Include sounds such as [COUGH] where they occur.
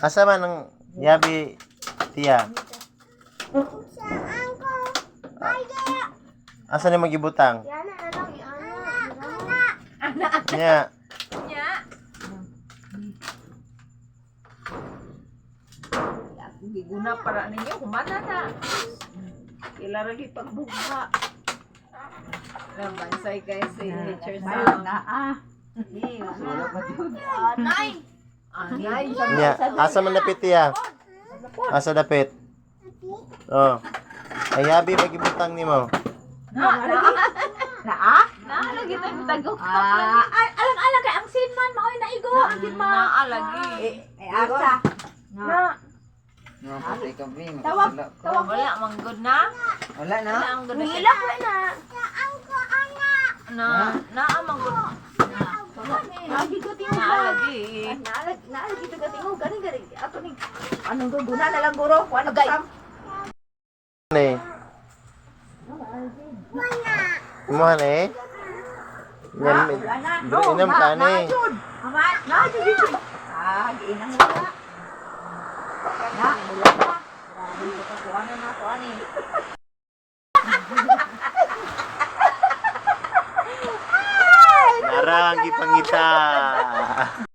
Asa man ang yabi tiya? Asa ni magibutang? Nya. Nya. Giguna para ninyo, kumana na. Ila lagi pagbuka. Namansay kay signature sa... na ah. Anay! Anay! Nya. Asa man dapit tiya? Asa dapit? Oh. Ay yabi magibutang nimo. Na, na, Na ah? na, lagi tayo tagok. Ah, al- alang alang kay ang sinman maoy na igo ang sinman. Na, lagi. Eh asa. Na. Tawag- Wala tawag wala, mang good na. Wala na? Na, ang good na. Ko na. Na, na, mang good. Lagi ko tingo Na, ba? lagi. Naalag naalag ito ka tingo gani gani. Ato ni anong guguna na lang guro. Kuan gay. Ni. Imuhan eh. Yan, dili inam ka ni. Ama, na jud. Ah, giinang wala. Na, wala na. Grabe ko kuan na na kuan ni. Narang gipangita. [LAUGHS]